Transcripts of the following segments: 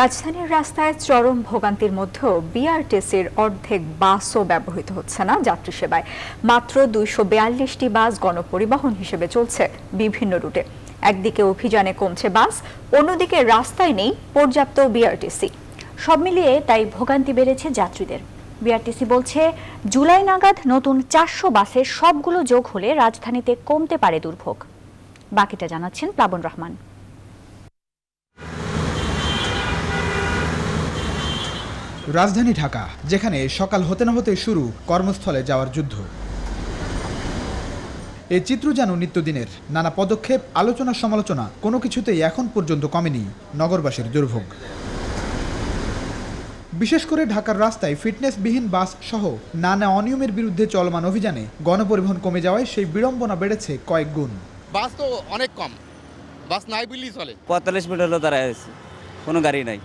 রাজধানীর রাস্তায় চরম ভোগান্তির মধ্যেও বিআরটিসির অর্ধেক বাসও ব্যবহৃত হচ্ছে না যাত্রী সেবায়। মাত্র দুইশো বিয়াল্লিশটি বাস গণপরিবহন হিসেবে চলছে বিভিন্ন রুটে। একদিকে অভিযানে কমছে বাস, অন্যদিকে রাস্তায় নেই পর্যাপ্ত বিআরটিসি। সব মিলিয়ে তাই ভোগান্তি বেড়েছে যাত্রীদের। বিআরটিসি বলছে, জুলাই নাগাদ নতুন চারশো বাসের সবগুলো যোগ হলে রাজধানীতে কমতে পারে দুর্ভোগ। বাকিটা জানাচ্ছেন প্লাবন রহমান। রাজধানী ঢাকা যেখানে সকাল হতে না হতে শুরু কর্মস্থলে যাওয়ার যুদ্ধ। এই চিত্র যেন নিত্যদিনের। নানা পদক্ষেপ আলোচনা সমালোচনা কোনো কিছুতেই এখন পর্যন্ত কমেনি নগরবাসীর দুর্ভোগ। বিশেষ করে ঢাকার রাস্তায় ফিটনেসবিহীন বাস সহ নানা অনিয়মের বিরুদ্ধে চলমান অভিযানে গণপরিবহন কমে যাওয়ায় সেই বিড়ম্বনা বেড়েছে কয়েক গুণ। বাস তো অনেক কম। বাস নাই বললেই চলে। পঁয়তাল্লিশ মিনিট হলো দাঁড়ায় আছে। কোনো গাড়ি নাই।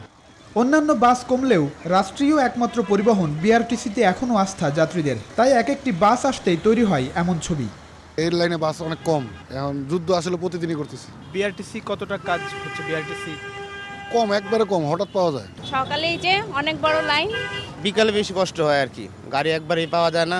অন্যান্য বাস কমলেও রাষ্ট্রীয় একমাত্র পরিবহন বিআরটিসিতে এখনও আস্থা যাত্রীদের। তাই এক একটি বাস আসতেই তৈরি হয় এমন ছবি। এর লাইনে বাস অনেক কম। এখন যুদ্ধ আসলে প্রতিদিনই করতেছি। বিআরটিসি কতটা কাজ হচ্ছে বিআরটিসি? কম একবারে কম হঠাৎ পাওয়া যায়। সকালেই যে অনেক বড় লাইন। বিকালে বেশি কষ্ট হয় আর কি। গাড়ি একবারেই পাওয়া যায় না।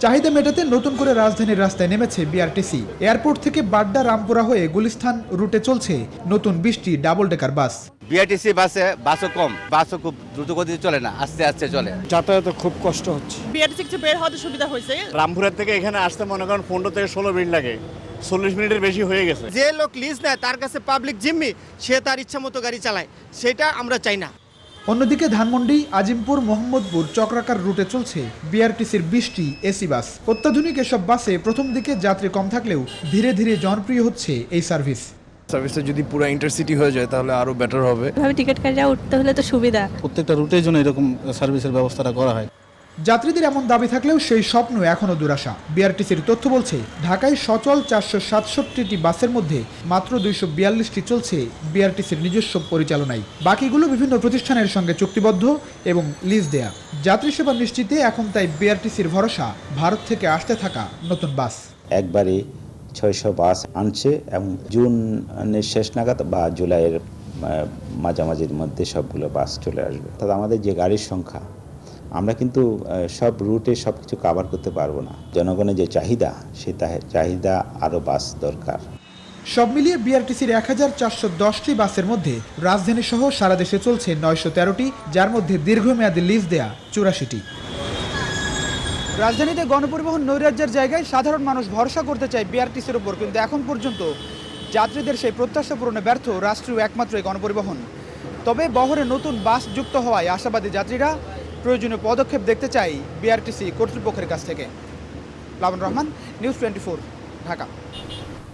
চাহিদা মেটাতে নতুন করে রাজধানীর রাস্তায় নেমেছে বিআরটিসি। এয়ারপোর্ট থেকে বাড্ডা রামপুরা হয়ে গুলিস্তান রুটে চলছে নতুন বিশটি ডাবল ডেকার বাস। বিআরটিসি বাসে বাসও কম বাসও খুব দ্রুত গতিতে চলে না আস্তে আস্তে চলে। যাতায়াতে খুব কষ্ট হচ্ছে। বিআরটিসি কিছু বের হওয়াতে সুবিধা হয়েছে? রামপুরের থেকে এখানে আসতে মনে করেন পনেরো থেকে ষোলো মিনিট লাগে। চল্লিশ মিনিটের বেশি হয়ে গেছে। যে লোক লিজ নেয় তার কাছে পাবলিক জিম্মি সে তার ইচ্ছা মতো গাড়ি চালায়। সেটা আমরা চাই না। অন্যদিকে ধানমন্ডি আজিমপুর মোহাম্মদপুর চক্রাকার রুটে চলছে বিআরটিসির বিশটি এসি বাস। অত্যাধুনিক এসব বাসে প্রথম দিকে যাত্রী কম থাকলেও ধীরে ধীরে জনপ্রিয় হচ্ছে এই সার্ভিস। সার্ভিসটা যদি পুরো ইন্টারসিটি হয়ে যায় তাহলে আরও বেটার হবে। এভাবে টিকিট কাটা উঠতে হলে তো সুবিধা। প্রত্যেকটা রুটের জন্য এরকম সার্ভিসের ব্যবস্থাটা করা হয়। যাত্রীদের এমন দাবি থাকলেও সেই স্বপ্ন এখনও দুরাশা। বিআরটিসির তথ্য বলছে ঢাকায় সচল চারশো সাতষট্টিটি বাসের মধ্যে মাত্র দুইশো বিয়াল্লিশটি চলছে বিআরটিসির নিজস্ব পরিচালনায়। বাকিগুলো বিভিন্ন প্রতিষ্ঠানের সঙ্গে চুক্তিবদ্ধ এবং লিজ দেয়া। যাত্রী সেবা নিশ্চিতে এখন তাই বিআরটিসির ভরসা ভারত থেকে আসতে থাকা নতুন বাস। একবারে ছয়শো বাস আনছে এবং জুনের শেষ নাগাদ বা জুলাইয়ের মাঝামাঝির মধ্যে সবগুলো বাস চলে আসবে। অর্থাৎ আমাদের যে গাড়ির সংখ্যা, আমরা কিন্তু সব রুটে সব কিছু কাভার করতে পারব না। জনগণের যে চাহিদা সে চাহিদা আরও বাস দরকার। সব মিলিয়ে বিআরটিসির এক হাজার চারশো দশটি বাসের মধ্যে রাজধানী সহ সারা দেশে চলছে নয়শো তেরোটি, যার মধ্যে দীর্ঘমেয়াদী লিজ দেয়া চুরাশিটি। রাজধানীতে গণপরিবহন নৈরাজ্যের জায়গায় সাধারণ মানুষ ভরসা করতে চায় বিআরটিসির উপর, কিন্তু এখন পর্যন্ত যাত্রীদের সেই প্রত্যাশা পূরণে ব্যর্থ রাষ্ট্রীয় একমাত্র এই গণপরিবহন। তবে বহরে নতুন বাস যুক্ত হওয়ায় আশাবাদী যাত্রীরা প্রয়োজনীয় পদক্ষেপ দেখতে চাই বিআরটিসি কর্তৃপক্ষের কাছ থেকে। Labon Rahman, News Twenty Dhaka.